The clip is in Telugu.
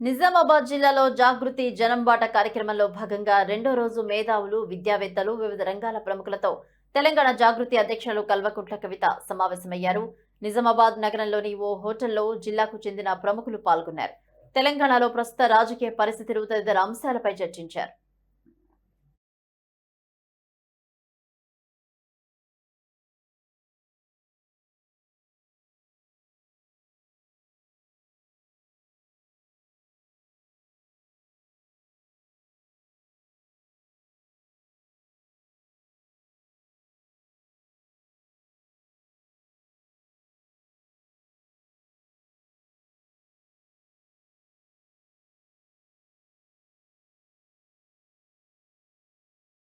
నిజామాబాద్ జిల్లాలో జాగృతి జనంబాట కార్యక్రమంలో భాగంగా రెండో రోజు మేధావులు విద్యావేత్తలు వివిధ రంగాల ప్రముఖులతో తెలంగాణ జాగృతి అధ్యక్షులు కల్వకుంట్ల కవిత సమావేశమయ్యారు. నిజామాబాద్ నగరంలోని ఓ హోటల్లో జిల్లాకు చెందిన ప్రముఖులు పాల్గొన్నారు. తెలంగాణలో ప్రస్తుత రాజకీయ పరిస్థితులు తదితర అంశాలపై చర్చించారు.